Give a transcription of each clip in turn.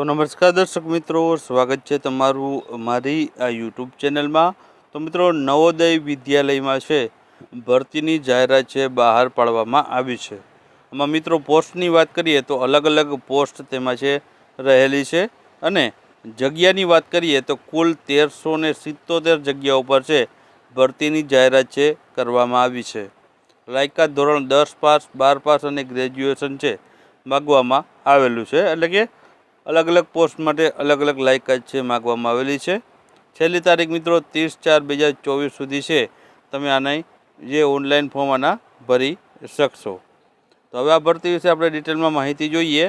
તો નમસ્કાર દર્શક મિત્રો, સ્વાગત છે તમારું મારી આ યુટ્યુબ ચેનલમાં. તો મિત્રો, નવોદય વિદ્યાલયમાં છે, ભરતીની જાહેરાત છે, બહાર પાડવામાં આવી છે. આમાં મિત્રો, પોસ્ટની વાત કરીએ તો અલગ અલગ પોસ્ટ તેમાં છે, રહેલી છે. અને જગ્યાની વાત કરીએ તો કુલ તેરસો ને સિત્તોતેર જગ્યાઓ પર છે, ભરતીની જાહેરાત છે, કરવામાં આવી છે. લાયકાત ધોરણ દસ પાસ, બાર પાસ અને ગ્રેજ્યુએશન છે, માગવામાં આવેલું છે. એટલે કે અલગ અલગ પોસ્ટ માટે અલગ અલગ લાયકાત છે માગવામાં આવેલી છે. છેલ્લી તારીખ મિત્રો ત્રીસ ચાર બે હજાર ચોવીસ સુધી છે. તમે આને જે ઓનલાઈન ફોર્મ આના ભરી શકશો. તો હવે આ ભરતી વિશે આપણે ડિટેલમાં માહિતી જોઈએ.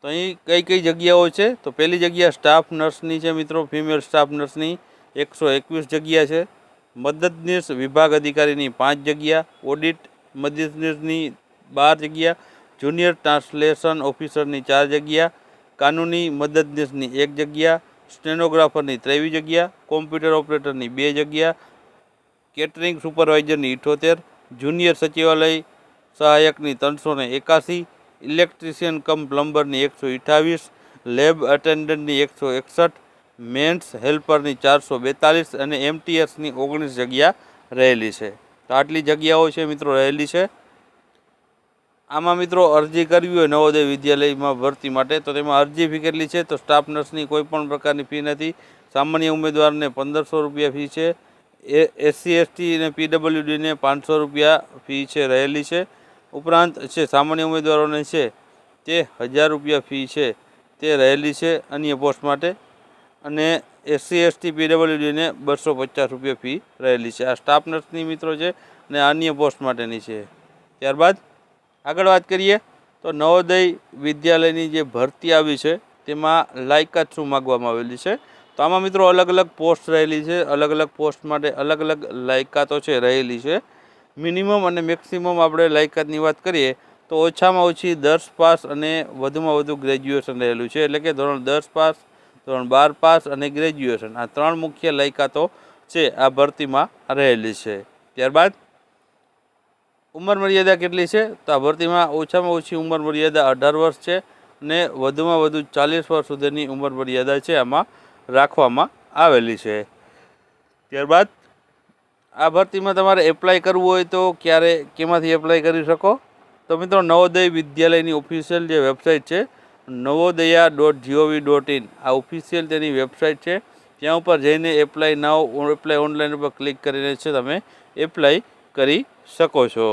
તો અહીં કઈ કઈ જગ્યાઓ છે? તો પહેલી જગ્યા સ્ટાફ નર્સની છે મિત્રો. ફિમેલ સ્ટાફ નર્સની એકસો એકવીસ જગ્યા છે. મદદનીશ વિભાગ અધિકારીની પાંચ જગ્યા. ઓડિટ મદદનીશની બાર જગ્યા. જુનિયર ટ્રાન્સલેશન ઓફિસરની ચાર જગ્યા, કાનૂની મદદનીશની એક જગ્યા, સ્ટેનોગ્રાફરની ત્રેવીસ જગ્યા, કોમ્પ્યુટર ઓપરેટરની બે જગ્યા, કેટરિંગ સુપરવાઇઝરની ઇઠોતેર, જુનિયર સચિવાલય સહાયકની ત્રણસો ને એકાસી, ઇલેક્ટ્રિશિયન કમ પ્લમ્બરની એકસો અઠાવીસ લેબ અટેન્ડન્ટની એકસો એકસઠ, મેન્સ હેલ્પરની ચારસો બેતાલીસ અને એમટીએસની ઓગણીસ જગ્યા રહેલી છે. તો આટલી જગ્યાઓ છે મિત્રો રહેલી છે. આમાં મિત્રો અરજી કરવી હોય નવોદય વિદ્યાલયમાં ભરતી માટે, તો તેમાં અરજી ફી કેટલી છે? તો સ્ટાફ નર્સની કોઈ પણ પ્રકારની ફી નથી. સામાન્ય ઉમેદવારને પંદરસો રૂપિયા ફી છે. એ એસસી એસટી અને પીડબ્લ્યુડીને પાંચસો રૂપિયા ફી છે રહેલી છે. ઉપરાંત છે સામાન્ય ઉમેદવારોને છે, તે હજાર રૂપિયા ફી છે, તે રહેલી છે અન્ય પોસ્ટ માટે. અને એસસી એસટી પીડબ્લ્યુડીને બસો પચાસ રૂપિયા ફી રહેલી છે. આ સ્ટાફ નર્સની મિત્રો છે અને અન્ય પોસ્ટ માટેની છે. ત્યારબાદ આગળ વાત કરીએ, તો નવોદય વિદ્યાલયની જે ભરતી આવી છે, તેમાં લાયકાત શું માગવામાં આવેલી છે? તો આમાં મિત્રો અલગ અલગ પોસ્ટ રહેલી છે, અલગ અલગ પોસ્ટ માટે અલગ અલગ લાયકાતો છે રહેલી છે. મિનિમમ અને મેક્સિમમ આપણે લાયકાતની વાત કરીએ, તો ઓછામાં ઓછી દસ પાસ અને વધુમાં વધુ ગ્રેજ્યુએશન રહેલું છે. એટલે કે ધોરણ દસ પાસ, ધોરણ બાર પાસ અને ગ્રેજ્યુએશન આ ત્રણ મુખ્ય લાયકાતો છે આ ભરતીમાં રહેલી છે. ત્યારબાદ ઉંમર મર્યાદા કેટલી છે? તો આ ભરતીમાં ઓછામાં ઓછી ઉંમર મર્યાદા અઢાર વર્ષ છે અને વધુમાં વધુ ચાલીસ વર્ષ સુધીની ઉંમર મર્યાદા છે આમાં રાખવામાં આવેલી છે. ત્યારબાદ આ ભરતીમાં તમારે એપ્લાય કરવું હોય તો ક્યારે, કેમાંથી એપ્લાય કરી શકો? તો મિત્રો નવોદય વિદ્યાલયની ઓફિશિયલ જે વેબસાઇટ છે, Navodaya dot gov dot in આ ઓફિશિયલ તેની વેબસાઇટ છે. ત્યાં ઉપર જઈને એપ્લાય નાવ એપ્લાય ઓનલાઈન ઉપર ક્લિક કરીને છે, તમે એપ્લાય કરી શકો છો.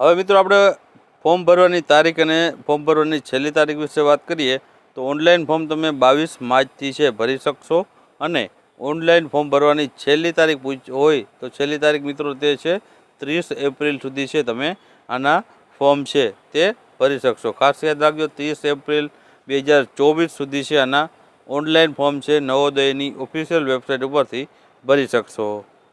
હવે મિત્રો આપણે ફોર્મ ભરવાની તારીખ અને ફોર્મ ભરવાની છેલ્લી તારીખ વિશે વાત કરીએ, તો ઓનલાઈન ફોર્મ તમે બાવીસ માર્ચથી છે ભરી શકશો અને ઓનલાઈન ફોર્મ ભરવાની છેલ્લી તારીખ પૂછ, હોય તો છેલ્લી તારીખ મિત્રો તે છે, ત્રીસ એપ્રિલ સુધી છે તમે આના ફોર્મ છે તે ભરી શકશો. ખાસ યાદ રાખજો, ત્રીસ એપ્રિલ બે હજાર ચોવીસ સુધી છે આના ઓનલાઈન ફોર્મ છે, નવોદયની ઓફિશિયલ વેબસાઇટ ઉપરથી ભરી શકશો.